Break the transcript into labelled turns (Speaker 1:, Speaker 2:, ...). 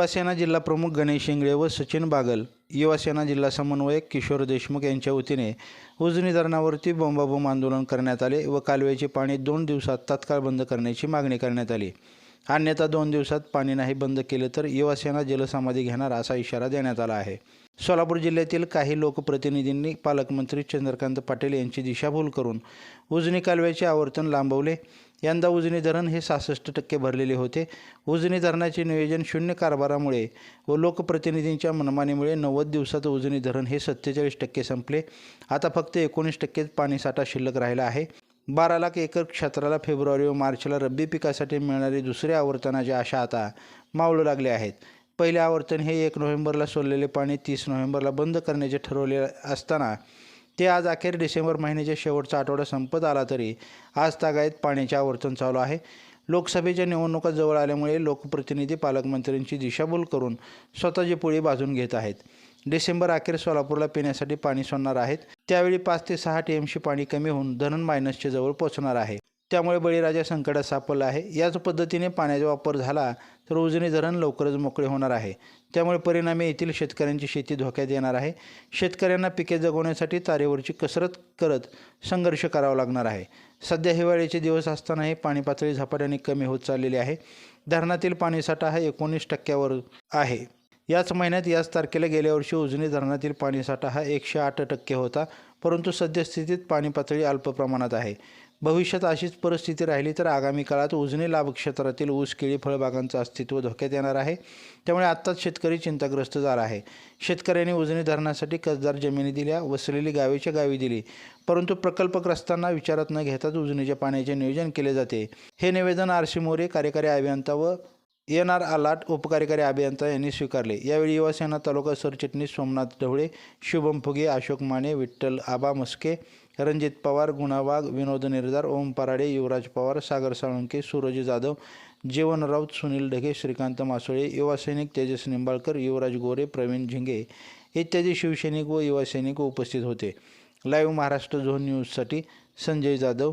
Speaker 1: युवासेना जिल्हा प्रमुख गणेश इंगळे व सचिन बागल युवासेना जिल्हा समन्वयक किशोर देशमुख यांच्या वतीने उजनी धरणावरती बोंबाबोंब आंदोलन करण्यात आले व कालव्याचे पाणी दोन दिवसात तात्काळ बंद करण्याची मागणी करण्यात आली. अन्यथा दोन दिवसात पाणी नाही बंद केले तर युवासेना जलसमाधी घेणार असा इशारा देण्यात आला आहे. सोलापूर जिल्ह्यातील काही लोकप्रतिनिधींनी पालकमंत्री चंद्रकांत पाटील यांची दिशाभूल करून उजनी कालव्याचे आवर्तन लांबवले. यंदा उजनी धरण हे सहासष्ट टक्के भरलेले होते. उजनी धरणाचे नियोजन शून्य कारभारामुळे व लोकप्रतिनिधींच्या मनमानीमुळे नव्वद दिवसात उजनी धरण हे सत्तेचाळीस टक्के संपले. आता फक्त एकोणीस टक्केच पाणीसाठा शिल्लक राहिला आहे. बारा लाख एकर क्षेत्राला फेब्रुवारी व मार्चला रब्बी पिकासाठी मिळणारी दुसऱ्या आवर्तनाची आशा आता मावळू लागल्या आहेत. पहिले आवर्तन हे एक नोव्हेंबरला सोडलेले पाणी तीस नोव्हेंबरला बंद करण्याचे ठरवले असताना ते आज अखेर डिसेंबर महिन्याच्या शेवटचा आठवडा संपत आला तरी आज तागायत पाण्याचे आवर्तन चालू आहे. लोकसभेच्या निवडणुका जवळ आल्यामुळे लोकप्रतिनिधी पालकमंत्र्यांची दिशाभूल करून स्वतःची पोळी भाजून घेत आहेत. डिसेंबर अखेर सोलापूरला पिण्यासाठी पाणी सोडणार आहेत. त्यावेळी पाच ते सहा टी एमशी पाणी कमी होऊन धरण मायनसच्या जवळ पोहोचणार आहे. त्यामुळे बळीराजा संकटात सापडला आहे. याच पद्धतीने पाण्याचा वापर झाला तर उजनी धरण लवकरच मोकळे होणार आहे. त्यामुळे परिणामी येथील शेतकऱ्यांची शेती धोक्यात येणार आहे. शेतकऱ्यांना पिके जगवण्यासाठी तारेवरची कसरत करत संघर्ष करावा लागणार आहे. सध्या हिवाळ्याचे दिवस असतानाही पाणी पातळी झपाट्याने कमी होत चाललेली आहे. धरणातील पाणीसाठा हा एकोणीस टक्क्यावर आहे. याच महिन्यात याच तारखेला गेल्या वर्षी उजनी धरणातील पाणीसाठा हा एकशे आठ टक्के होता परंतु सद्यस्थितीत पाणी पातळी अल्प प्रमाणात आहे. भविष्यात अशीच परिस्थिती राहिली तर आगामी काळात उजनी लाभ क्षेत्रातील ऊस केळी फळबागांचं अस्तित्व धोक्यात येणार आहे. त्यामुळे आत्ताच शेतकरी चिंताग्रस्त झाला आहे. शेतकऱ्यांनी उजनी धरणासाठी कसदार जमिनी दिल्या वसलेली गावीच्या गावी दिली. परंतु प्रकल्पग्रस्तांना विचारात न घेताच उजनीच्या पाण्याचे नियोजन केले जाते. हे निवेदन आर सी मोरे कार्यकारी अभियंता व एन आर आलाट उपकार्यकारी अभियंता यांनी स्वीकारले. यावेळी युवासेना तालुका सरचिटणीस सोमनाथ ढवळे शुभम फुगे अशोक माने विठ्ठल आबा मस्के रणजित पवार गुणा वाघ विनोद निर्धार ओम पराडे युवराज पवार सागर साळुंके सूरज जाधव जीवन राऊत सुनील ढगे श्रीकांत मासोळे युवासैनिक तेजस निंबाळकर युवराज गोरे प्रवीण झिंगे इत्यादी शिवसैनिक व युवासैनिक उपस्थित होते. लाईव्ह महाराष्ट्र झोन न्यूजसाठी संजय जाधव